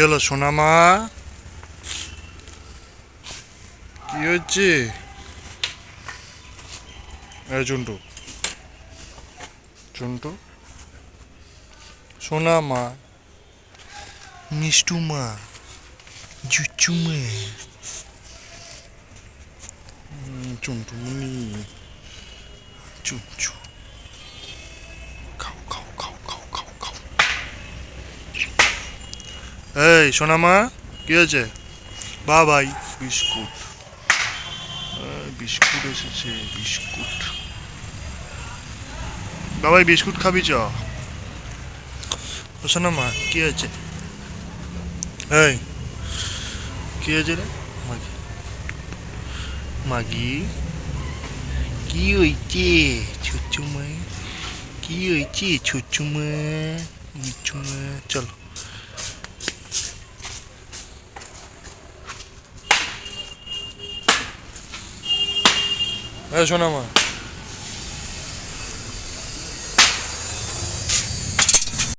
হলো সোনামা? কি হচ্ছে? চুন্টু। চুন্টু? সোনামা? মিষ্টুমা? জুচুমা চুন্টু মুনি চুচু এই, সোনামা, কি হয়েছে? বা ভাই, বিস্কুট। বিস্কুট এসেছে, বিস্কুট। বাবাই বিস্কুট খাবি চ। সোনামা, কি হয়েছে? এই, কি হয়েছে রে? মাগি। মাগি, কি হয়েছে? ছোচুমা, কি হয়েছে? ছোচুমা মিচুমা চলো এই সোনামা